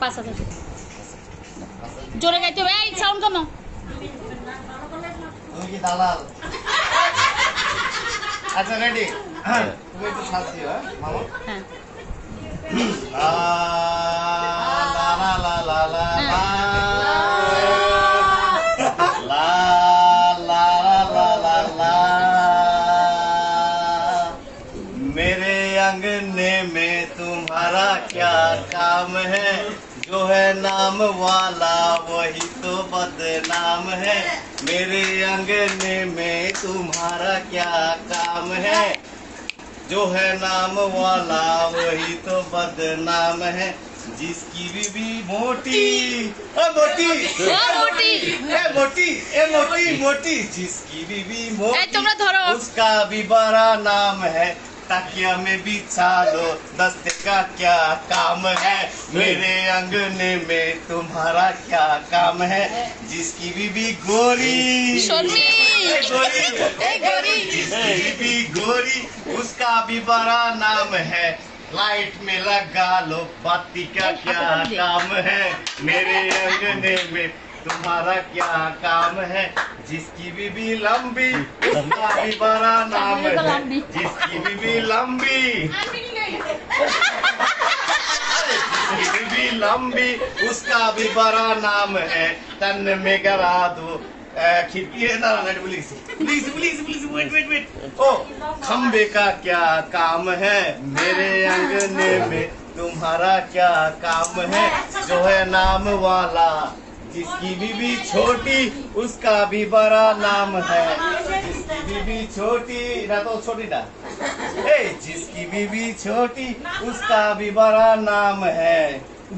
পাঁচ হাজার। জোরে গাইতে হবে। এই সাউন্ড কমো দালাল আচ্ছা রেডি তুমি একটু শ্বাস হ্যাঁ মামা হ্যাঁ। काम है जो है नाम वाला वही तो बदनाम है। मेरे अंगने में तुम्हारा क्या काम है? जो है नाम वाला वही तो बदनाम है। जिसकी बीबी मोटी ए मोटी ए मोटी ए मोटी ए मोटी मोटी। जिसकी बीबी मोटी उसका भी बड़ा नाम है। तकिया में बिछा लो दस्ते का क्या काम है? मेरे अंगने में तुम्हारा क्या काम है? जिसकी बीबी गोरी। गोरी। जिसकी बीबी गोरी उसका भी बड़ा नाम है। लाइट में लगा लो बाती का क्या काम है? मेरे अंगने में तुम्हारा क्या काम है? जिसकी बीबी लंबी उसका भी बड़ा नाम है। जिसकी बीबी लंबी बीबी लंबी उसका भी बड़ा नाम है। तन में करा दो। खिड़की ना ना please please please please wait wait wait ओ खम्बे का क्या काम है? मेरे अंगने में तुम्हारा क्या काम है? जो है नाम वाला। जिसकी बीवी छोटी उसका भी बड़ा नाम है। जिसकी बीवी छोटी ना तो छोटी ना। ए जिसकी बीवी छोटी उसका भी बड़ा नाम है।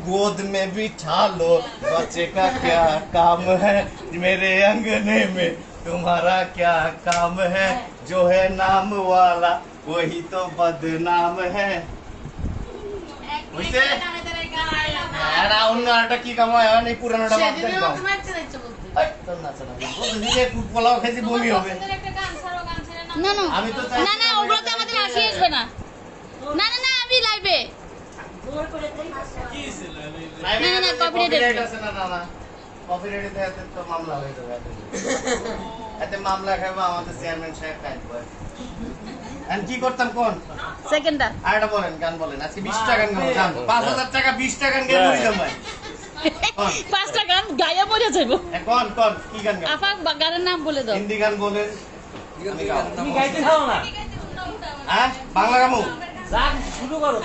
गोद में बिठा लो बच्चे का क्या काम है? मेरे अंगने में तुम्हारा क्या काम है? जो है नाम वाला वही तो बदनाम है। बुझते আর অন্য আরেকটা কি কাম হয় এই পুরানোটা বাদ দেন কাম। এই, তোর নাচা না। বলতেছি যে পোলাও খেয়েছি বমি হবে না না আমি তো না না ওগুলোতে আমাদের হাসি আসবে না না না না আমি লাইভে না, না, না, Copyright আছে। না, না, না। Copyright এতে এতে তো মামলা হয়ে যাবে এতে। মামলা খাইবো আমাদের চেয়ারম্যান সাহেব কাটবো এখন কি করতাম কোন সেকেন্ডটা আর একটা বলেন গান বলেন আজকে বিশ টাকা গান। গান পাঁচ হাজার টাকা বিশ টাকা গান মরি যাব পাঁচটা গান গাইয়া মরে যাব। কোন কোন কি গান আফা গানের নাম বলে দাও। হিন্দি গান বলেন। তুমি গাইতে চাও না? হ্যাঁ? বাংলা গামু শুরু করো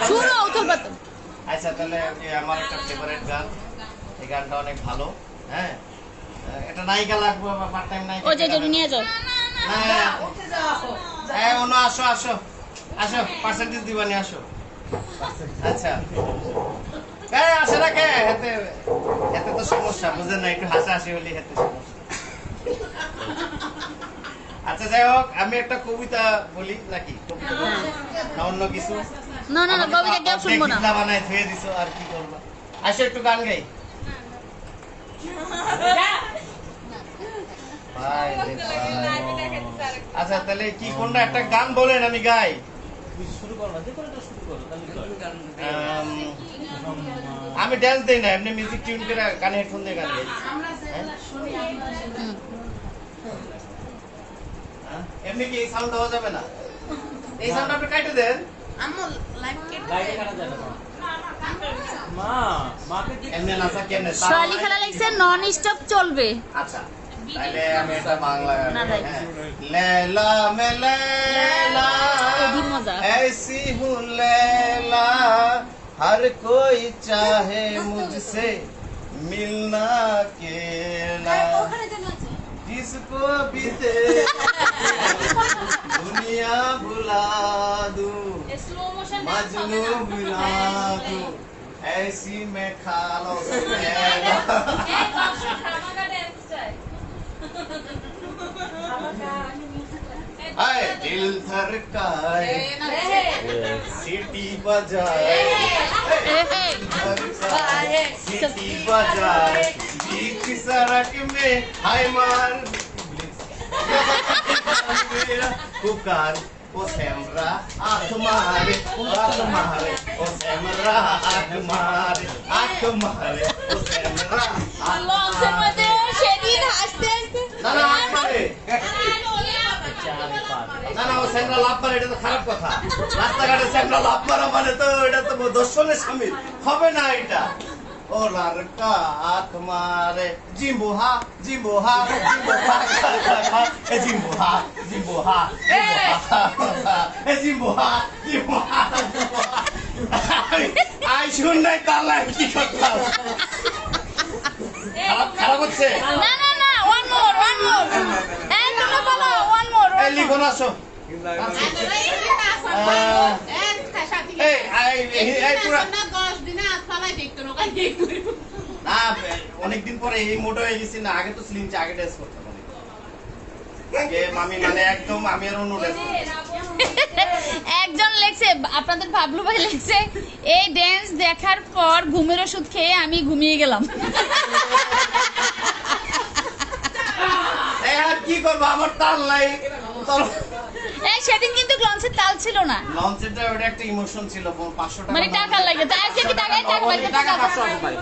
আচ্ছা তাহলে আমার একটা ফেভারিট গান। এই গানটা অনেক ভালো হ্যাঁ? এটা নায়িকা লাগবে পার্ট টাইম নায়িকা ও যে নিয়ে যাও। হ্যাঁ। হ্যাঁ অনু আসো আসো। আসো পার্সেন্টেজ দিবানি আসো। আচ্ছা। হ্যাঁ আসে না কে? এতে এতে তো সমস্যা বুঝলেন না একটু হাসি হাসি হলে এতে সমস্যা। আচ্ছা যাই হোক আমি একটা কবিতা বলি নাকি? না অন্য কিছু? না না না কবিতা কেউ শুনব না। বানায় থুয়ে দিছো আর কি করবা? আসো একটু গান গাই। আচ্ছা তাহলে কি কোনটা? একটা গান বলেন আমি গাই। আমি ড্যান্স দিই না এমনি মিউজিক টিউন করে কানে হেডফোন দিয়ে গান গাই। হ্যাঁ? হ্যাঁ? এমনি কি এই সাউন্ড দেওয়া যাবে না? এই সাউন্ড আপনি কাটে দেন। আচ্ছা, আমি হ্যাঁ। লেলা মেলা ऐसी हूँ लैला हर कोई चाहे मुझसे मिलना अकेला जिसको भी दे दुनिया भुला दूँ मजनू भुला दूँ। ऐसी मैं खालो से लैला। हाय दिल धड़काए। सिटी बजाए। धड़काए। सिटी बजाए। बीच सड़क में हाय मार। मेरा पुकार ओ सैमरा आँख मारे आँख मारे ओ सैमरा आँख मारे आँख मारे ओ सैमरा आँख मारे। शेरीन हँसते ना ना आँख मारे। স্যাংরা লাভ মারে এটা তো খারাপ কথা। রাস্তাঘাটে স্যাংরা লাভ মারা মানে তো এটা তো দর্শনের সামিল। হবে না এটা। ও লারকা আখ মারে জিম্বুহা জিম্বুহা জিম্বুহা এ জিম্বুহা জিম্বুহা এ জিম্বুহা জিম্বুহা আই শুন নাই তাহলে কি করতাম? খারাপ খারাপ হচ্ছে? না না না ওয়ান মোর ওয়ান মোর এই তুমি বলো ওয়ান মোর পুরা না অনেকদিন হয়ে গেছি আগে তো আগে ড্রেস মামি মানে একদম, আমি আর একজন লেখছে, আপনাদের ভাবলু ভাই লেখছে, এই ড্যান্স দেখার পর ঘুমের ওষুধ খেয়ে আমি ঘুমিয়ে গেলাম। কি করব? আমার তাল নাই। এই সেদিন কিন্তু লঞ্চের তাল ছিল না। লঞ্চেরটা ওটা একটা ইমোশন ছিল পাঁচশো টাকা মানে টাকা লাগে তো আজকে কি টাকা টাকা নগদে টাকা পাঁচশো টাকা পাই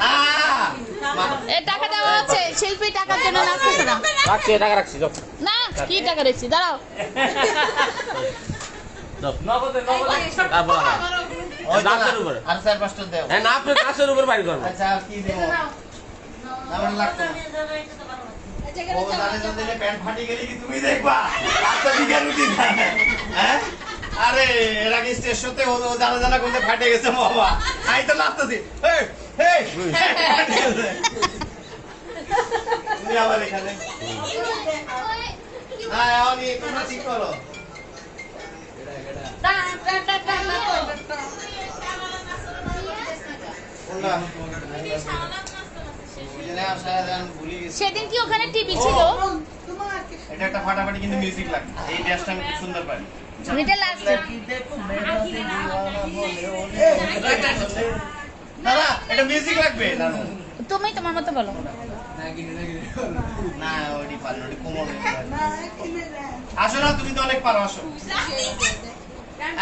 না এ টাকা দেওয়া হচ্ছে শিল্পী টাকার জন্য নাচতেছে না রাখছি টাকা রাখছি যাও। না কি টাকা রেখছি দাঁড়াও। নগদে নগদে। আর পাঁচটা দেও। হ্যাঁ না আপনি গাছের উপর বাড়ি করবেন। আচ্ছা কি দেবো? আমার লাগতো আরে এর আগে স্টেশনতে ও ও জানা জানা করতে ফাটে গেছে বাবা। আমি তো নাচতেছি আবার এখানে। তোমরা ঠিক করো? সেদিন কি ওখানে টিভি ছিল? এটা একটা ফাটাফাটি কিন্তু মিউজিক লাগে এই ড্যান্সটা আমি খুব সুন্দর পারি। এটা লাস্ট না না এটা মিউজিক লাগবে তুমি তোমার মতো বলো। আসো না তুমি তো অনেক পারো আসো।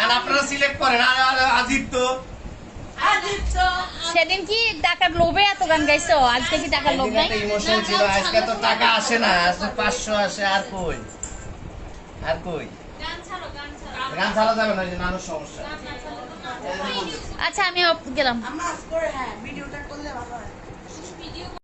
আর আপনারা সিলেক্ট করেন তো সেদিন কি টাকার লোভে এত গান গাইছো? আজকে কি টাকার লোভ নাই? ইমোশন ছিল আজকে তো টাকা আসে না আজকে পাঁচশো আসে আর কই? আর কই? গান ছাড়া যাবে না যে নানুর সমস্যা। আচ্ছা আমি গেলাম। আমার করে হ্যাঁ ভিডিওটা করলে ভালো হয়।